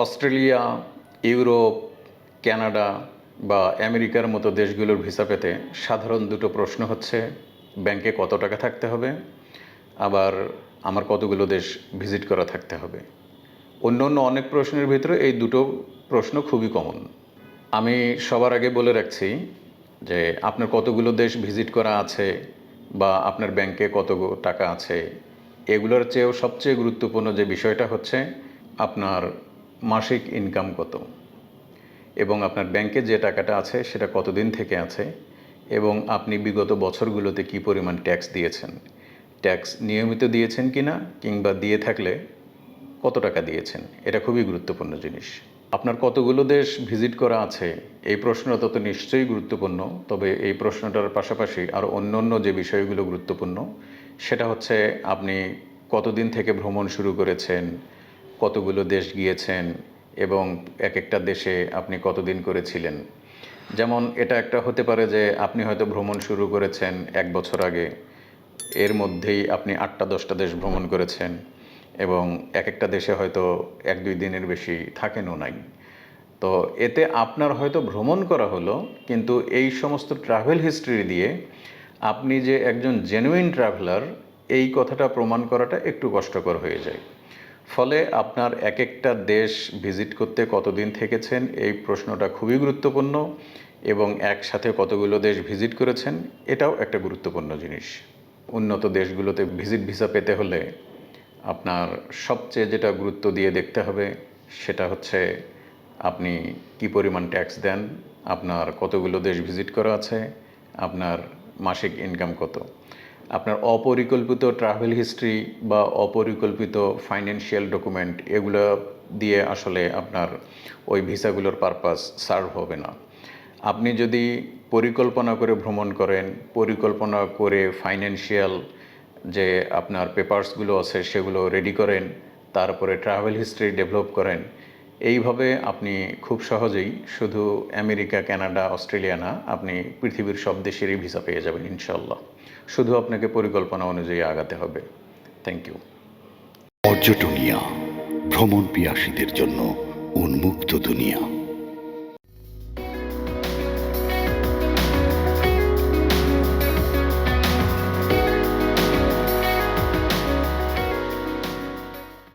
Australia, Europe, Canada বা আমেরিকার মতো দেশগুলোর ভিসা পেতে সাধারণ দুটো প্রশ্ন হচ্ছে, ব্যাংকে কত টাকা থাকতে হবে? আবার আমার কতগুলো দেশ ভিজিট করা থাকতে হবে? অন্য অন্য অনেক প্রশ্নের ভিতরে এই দুটো প্রশ্ন খুবই কমন আমি সবার আগে বলে রাখছি যে আপনার কতগুলো দেশ ভিজিট করা আছে বা আপনার ব্যাংকে কত টাকা আছে, এগুলোর চেয়েও সবচেয়ে গুরুত্বপূর্ণ যে বিষয়টা হচ্ছে আপনার মাসিক ইনকাম কত? এবং আপনার ব্যাংকে যে টাকাটা আছে সেটা কতদিন থেকে আছে? এবং আপনি বিগত বছরগুলোতে কি পরিমাণ ট্যাক্স দিয়েছেন? ট্যাক্স নিয়মিত দিয়েছেন কিনা কিংবা দিয়ে থাকলে কত টাকা দিয়েছেন? এটা খুবই গুরুত্বপূর্ণ জিনিস। আপনার কতগুলো দেশ ভিজিট করা আছে? এই প্রশ্নটা তো নিশ্চয়ই গুরুত্বপূর্ণ, তবে এই প্রশ্নটার পাশাপাশি আর অন্য অন্য যে বিষয়গুলো গুরুত্বপূর্ণ, সেটা হচ্ছে আপনি কতদিন থেকে ভ্রমণ শুরু করেছেন? কতগুলো দেশ গিয়েছেন এবং এক একটা দেশে আপনি কতদিন করেছিলেন? যেমন এটা একটা হতে পারে যে আপনি হয়তো ভ্রমণ শুরু করেছেন এক বছর আগে, এর মধ্যেই আপনি আটটা দশটা দেশ ভ্রমণ করেছেন এবং এক একটা দেশে হয়তো এক দুই দিনের বেশি থাকেনও নাই। তো এতে আপনার হয়তো ভ্রমণ করা হলো, কিন্তু এই সমস্ত ট্রাভেল হিস্ট্রি দিয়ে আপনি যে একজন জেনুইন ট্রাভেলার এই কথাটা প্রমাণ করাটা একটু কষ্টকর হয়ে যায়। ফলে আপনার এক একটা দেশ ভিজিট করতে কতদিন থেকেছেন এই প্রশ্নটা খুবই গুরুত্বপূর্ণ এবং একসাথে কতগুলো দেশ ভিজিট করেছেন এটাও একটা গুরুত্বপূর্ণ জিনিস। উন্নত দেশগুলোতে ভিজিট ভিসা পেতে হলে আপনার সবচেয়ে যেটা গুরুত্ব দিয়ে দেখতে হবে সেটা হচ্ছে আপনি কি পরিমাণ ট্যাক্স দেন, আপনার কতগুলো দেশ ভিজিট করা আছে, আপনার মাসিক ইনকাম কত। আপনার অপরিকল্পিত ট্রাভেল হিস্ট্রি বা অপরিকল্পিত ফাইন্যান্সিয়াল ডকুমেন্ট এগুলো দিয়ে আসলে আপনার ওই ভিসাগুলোর পারপাস সার্ভ হবে না। আপনি যদি পরিকল্পনা করে ভ্রমণ করেন, পরিকল্পনা করে ফাইন্যান্সিয়াল যে আপনার পেপারসগুলো আছে সেগুলো রেডি করেন, তারপরে ট্রাভেল হিস্ট্রি ডেভেলপ করেন এইভাবে আপনি খুব সহজেই শুধু আমেরিকা, কানাডা, অস্ট্রেলিয়া না, আপনি পৃথিবীর সব দেশেরই ভিসা পেয়ে যাবেন ইনশাল্লাহ শুধু আপনাকে পরিকল্পনা অনুযায়ী আগাতে হবে। থ্যাংক ইউ পর্যটনিয়া ভ্রমণ পিয়াসীদের জন্য উন্মুক্ত দুনিয়া।